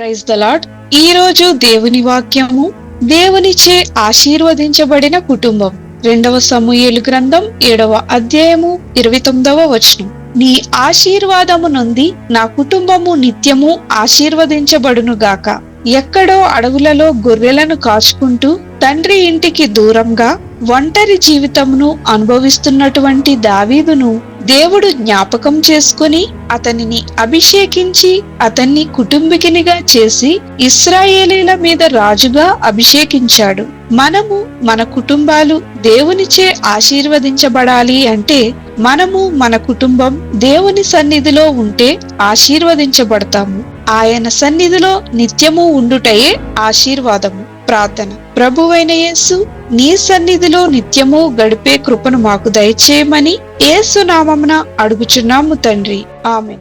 Praise the lord ఈ రోజు దేవుని వాక్యము దేవునిచే ఆశీర్వదించబడిన కుటుంబం. రెండవ సమూహేలు గ్రంథం ఏడవ అధ్యాయము ఇరవై తొమ్మిదవ వచనం. నీ ఆశీర్వాదము నుండి నా కుటుంబము నిత్యము ఆశీర్వదించబడును గాక ఎక్కడో అడవులలో గొర్రెలను కాచుకుంటూ తండ్రి ఇంటికి దూరంగా ఒంటరి జీవితమును అనుభవిస్తున్నటువంటి దావీదును దేవుడు జ్ఞాపకం చేసుకుని అతనిని అభిషేకించి అతన్ని కుటుంబికినిగా చేసి ఇస్రాయేలీల మీద రాజుగా అభిషేకించాడు. మనము మన కుటుంబాలు దేవునిచే ఆశీర్వదించబడాలి అంటే మనము మన కుటుంబం దేవుని సన్నిధిలో ఉంటే ఆశీర్వదించబడతాము. ఆయన సన్నిధిలో నిత్యము ఉండుటయే ఆశీర్వాదము. ప్రార్థన. ప్రభువైన యేసు నీ సన్నిధిలో నిత్యము గడిపే కృపను మాకు దయచేయమని ఏసునామమున అడుగుచున్నాము తండ్రి. ఆమె